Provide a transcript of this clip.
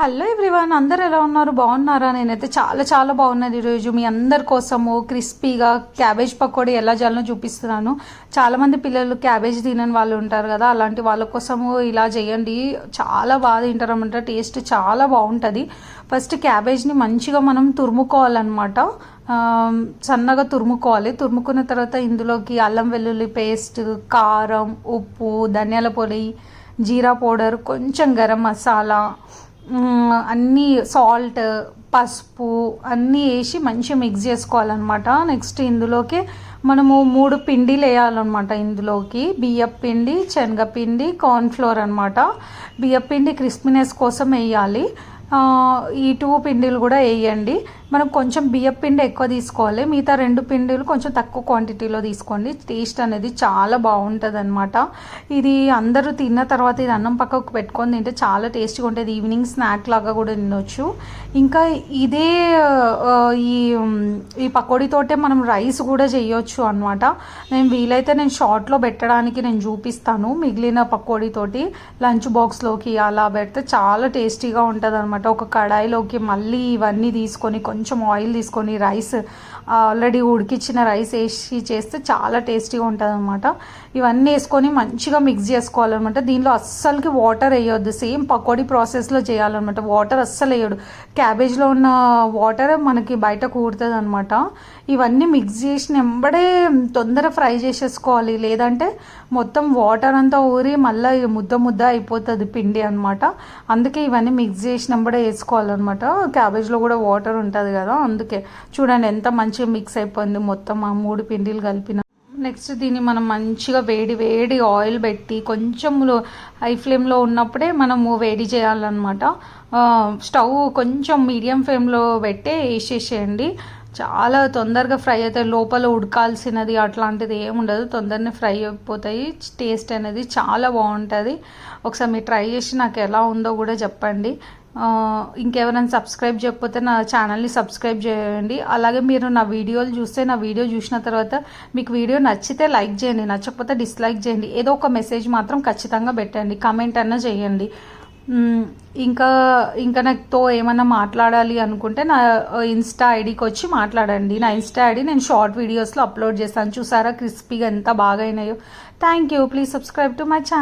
Hello everyone అందరు ఎలా ఉన్నారు? బాగున్నారా? నేనైతే చాలా చాలా బాగున్నది ఈరోజు. మీ అందరి కోసము క్రిస్పీగా క్యాబేజ్ పకోడీ ఎలా చేయాలో చూపిస్తున్నాను. చాలామంది పిల్లలు క్యాబేజ్ తినని వాళ్ళు ఉంటారు కదా అలాంటి వాళ్ళ కోసము ఇలా చేయండి. చాలా బాగా తింటారనమాట టేస్ట్ చాలా బాగుంటుంది. ఫస్ట్ క్యాబేజ్ని మంచిగా మనం తురుముకోవాలన్నమాట. సన్నగా తురుముకోవాలి. తురుముకున్న తర్వాత ఇందులోకి అల్లం వెల్లుల్లి పేస్ట్ కారం ఉప్పు ధనియాల పొడి జీరా పౌడర్ కొంచెం గరం మసాలా అన్నీ సాల్ట్ పసుపు అన్నీ వేసి మంచిగా మిక్స్ చేసుకోవాలన్నమాట. నెక్స్ట్ ఇందులోకి మనము మూడు పిండిలు వేయాలన్నమాట ఇందులోకి. బియ్యం పిండి శనగపిండి కార్న్ఫ్లోర్ అనమాట బియ్యం పిండి క్రిస్పీనెస్ కోసం వేయాలి. ఈ టూ పిండిలు కూడా వేయండి. మనం కొంచెం బియ్యం పిండి ఎక్కువ తీసుకోవాలి. మిగతా రెండు పిండిలు కొంచెం తక్కువ క్వాంటిటీలో తీసుకోండి. టేస్ట్ అనేది చాలా బాగుంటుంది అనమాట ఇది అందరూ తిన్న తర్వాత ఇది అన్నం పక్కకు పెట్టుకొని తింటే చాలా టేస్ట్గా ఉంటుంది. ఈవినింగ్ స్నాక్ లాగా కూడా తినొచ్చు. ఇంకా ఇదే ఈ ఈ పకోడీతోటే మనం రైస్ కూడా చేయొచ్చు అనమాట నేను వీలైతే నేను షార్ట్లో పెట్టడానికి నేను చూపిస్తాను. మిగిలిన పకోడీతోటి లంచ్ బాక్స్లోకి అలా పెడితే చాలా టేస్టీగా ఉంటుంది అనమాట ఒక కడాయిలోకి మళ్ళీ ఇవన్నీ తీసుకొని కొంచెం కొంచెం ఆయిల్ తీసుకొని రైస్ ఆల్రెడీ ఉడికిచ్చిన రైస్ వేసి చేస్తే చాలా టేస్టీగా ఉంటుంది అనమాట ఇవన్నీ వేసుకొని మంచిగా మిక్స్ చేసుకోవాలన్నమాట. దీనిలో అస్సలకి వాటర్ వేయొద్దు. సేమ్ పకోడీ ప్రాసెస్లో చేయాలన్నమాట. వాటర్ అస్సలు వేయడు. క్యాబేజ్లో ఉన్న వాటర్ మనకి బయట కూడుతుంది అనమాట ఇవన్నీ మిక్స్ చేసిన వెంబడే తొందర ఫ్రై చేసేసుకోవాలి. లేదంటే మొత్తం వాటర్ అంతా ఊరి మళ్ళీ ముద్ద ముద్ద అయిపోతుంది పిండి అనమాట అందుకే ఇవన్నీ మిక్స్ చేసినప్పుడే వేసుకోవాలన్నమాట. క్యాబేజ్లో కూడా వాటర్ ఉంటుంది. కదా అందుకే. చూడండి ఎంత మంచిగా మిక్స్ అయిపోయింది మొత్తం ఆ మూడు పిండిలు కలిపిన. నెక్స్ట్ దీన్ని మనం మంచిగా వేడి వేడి ఆయిల్ పెట్టి కొంచెం హై ఫ్లేమ్లో ఉన్నప్పుడే మనము వేడి చేయాలన్నమాట. స్టవ్ కొంచెం మీడియం ఫ్లేమ్లో పెట్టే వేసేసేయండి. చాలా తొందరగా ఫ్రై అవుతాయి. లోపల ఉడకాల్సినది అట్లాంటిది ఏముండదు తొందరనే ఫ్రై అయిపోతాయి. టేస్ట్ అనేది చాలా బాగుంటుంది. ఒకసారి మీరు ట్రై చేసి నాకు ఎలా ఉందో కూడా చెప్పండి. ఇంకెవరైనా సబ్స్క్రైబ్ చేయకపోతే నా ఛానల్ని సబ్స్క్రైబ్ చేయండి. అలాగే మీరు నా వీడియోలు చూస్తే నా వీడియో చూసిన తర్వాత మీకు వీడియో నచ్చితే లైక్ చేయండి. నచ్చకపోతే డిస్లైక్ చేయండి. ఏదో ఒక మెసేజ్ మాత్రం ఖచ్చితంగా పెట్టండి. కమెంట్ అన్నా చేయండి. ఇంకా ఇంకా నాతో ఏమన్నా మాట్లాడాలి అనుకుంటే నా ఇన్స్టా ఐడికి వచ్చి మాట్లాడండి. నా ఇన్స్టా ఐడి నేను షార్ట్ వీడియోస్లో అప్లోడ్ చేస్తాను. చూసారా క్రిస్పీగా ఎంత బాగా అయినాయో. Thank you. Please subscribe to my channel.